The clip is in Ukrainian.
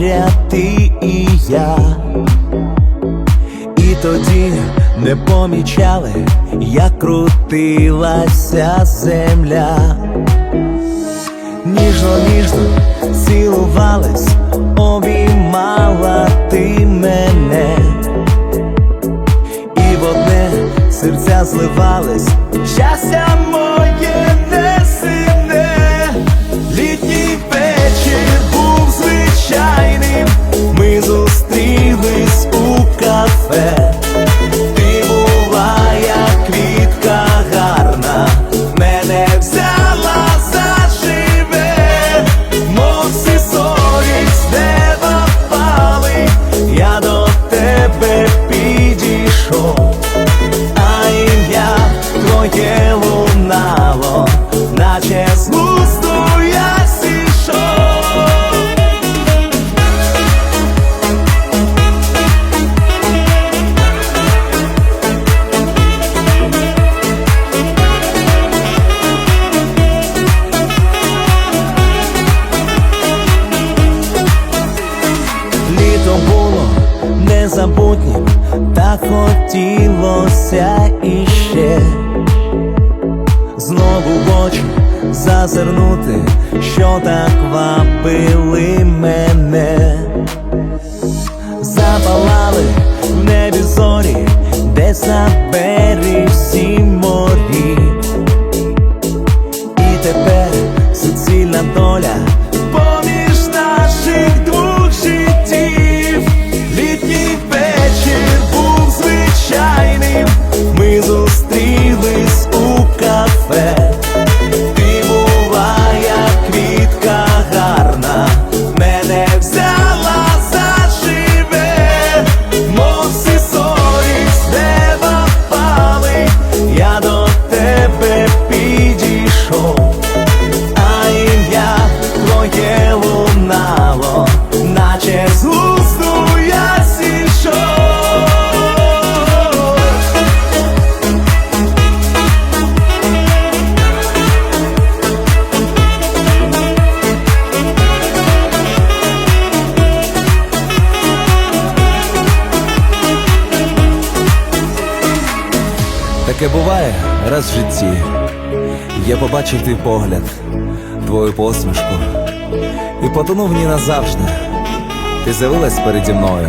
моря, ти і я. І тоді не помічали, як крутилася земля. Ніжно, ніжно цілувались, обіймала ти мене, і в одне серця зливались, щастя хотілося іще знову в очі зазирнути, що так вабили мене, запалали в небі зорі, десь на березі морі. І тепер суцільна доля Таке буває раз в житті. Я побачив твій погляд, твою посмішку і потонув в ній назавжди. Ти з'явилась переді мною.